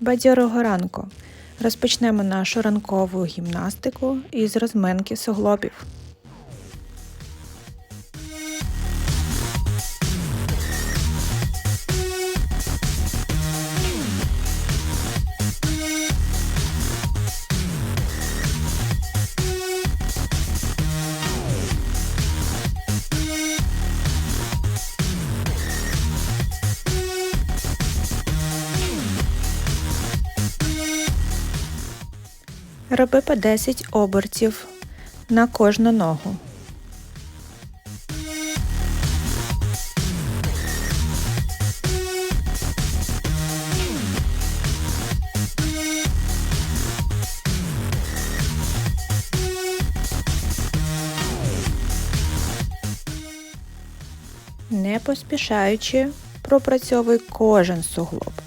Бадьорого ранку! Розпочнемо нашу ранкову гімнастику із розминки суглобів. Роби по 10 обертів на кожну ногу. Не поспішаючи, пропрацьовуй кожен суглоб.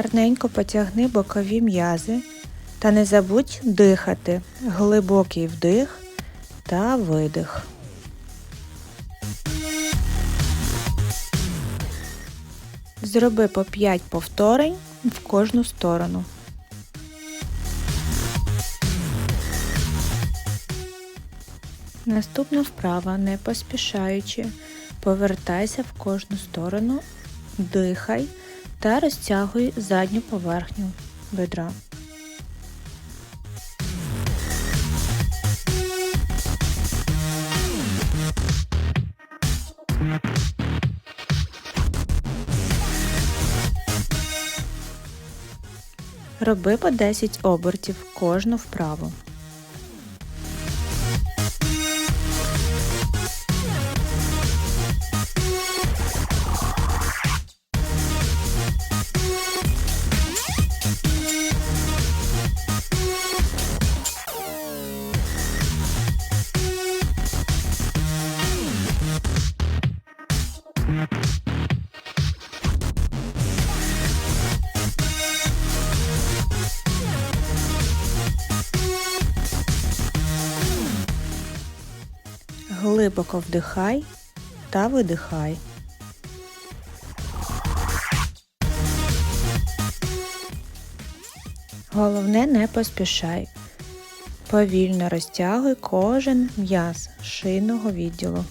Гарненько потягни бокові м'язи та не забудь дихати. Глибокий вдих та видих. Зроби по 5 повторень в кожну сторону. Наступна вправа, не поспішаючи, повертайся в кожну сторону, дихай та розтягуй задню поверхню бедра. Роби по 10 обертів кожну вправу. Глибоко вдихай та видихай. Головне не поспішай. Повільно розтягуй кожен м'яз шийного відділу.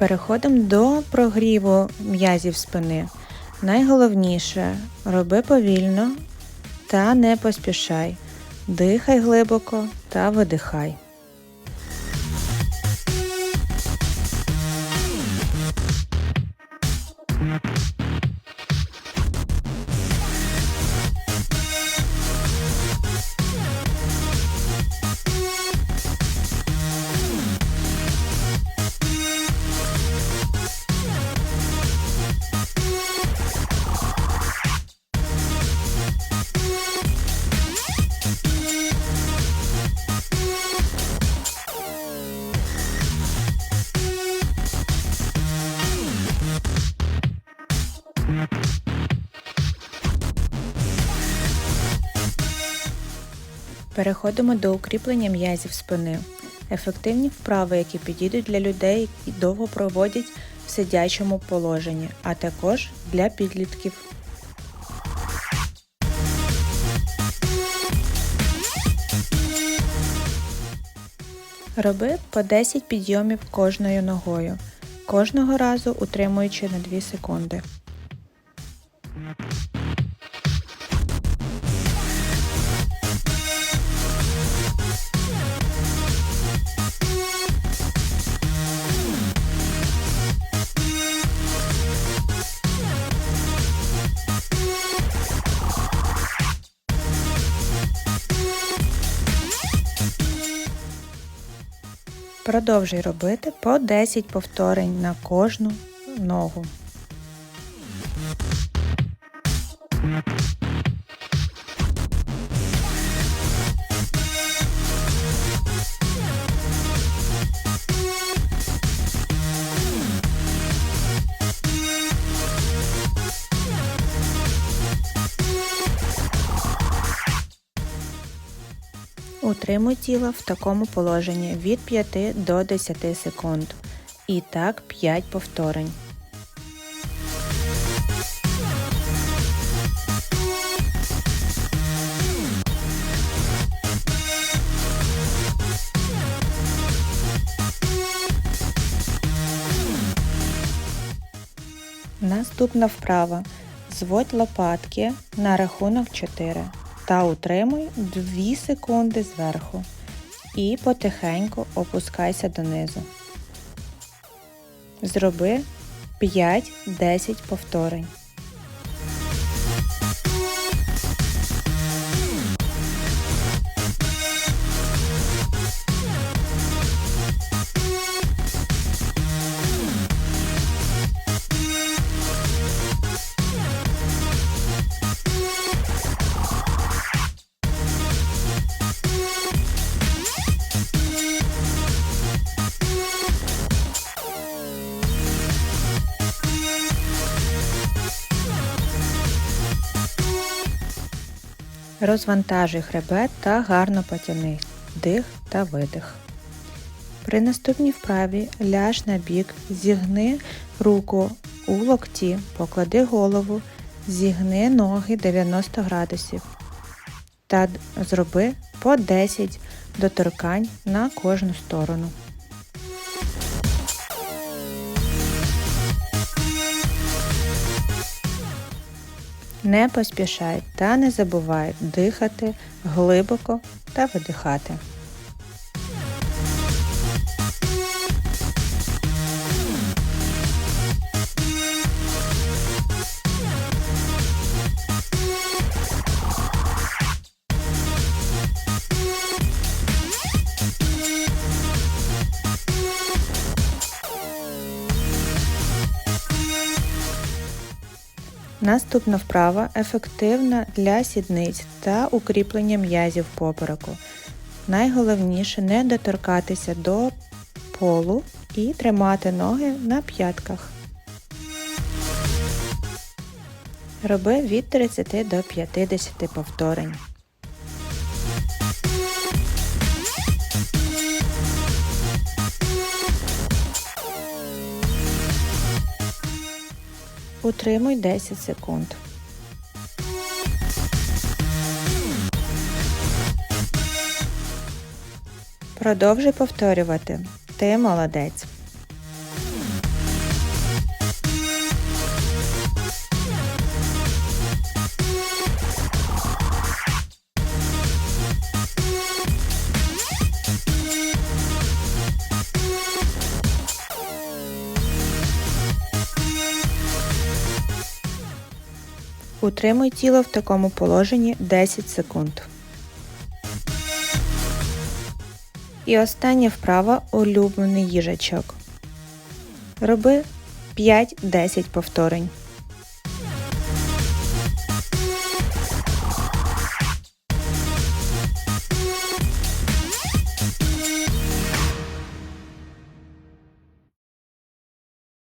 Переходимо до прогріву м'язів спини. Найголовніше роби повільно та не поспішай. Дихай глибоко та видихай. Переходимо до укріплення м'язів спини. Ефективні вправи, які підійдуть для людей, які довго проводять в сидячому положенні, а також для підлітків. Роби по 10 підйомів кожною ногою, кожного разу утримуючи на 2 секунди. Продовжуй робити по 10 повторень на кожну ногу. Утримуй тіло в такому положенні від 5 до 10 секунд. І так 5 повторень. Наступна вправа. Зводь лопатки на рахунок 4 та утримуй 2 секунди зверху і потихеньку опускайся донизу. Зроби 5-10 повторень. Розвантажуй хребет та гарно потяни дих та видих. При наступній вправі ляж на бік, зігни руку у локті, поклади голову, зігни ноги 90 градусів та зроби по 10 доторкань на кожну сторону. Не поспішай та не забувай дихати глибоко та видихати. Наступна вправа ефективна для сідниць та укріплення м'язів попереку. Найголовніше не доторкатися до полу і тримати ноги на п'ятках. Роби від 30 до 50 повторень. Утримуй 10 секунд. Продовжуй повторювати. Ти молодець. Утримуй тіло в такому положенні 10 секунд. І остання вправа улюблений їжачок. Роби 5-10 повторень.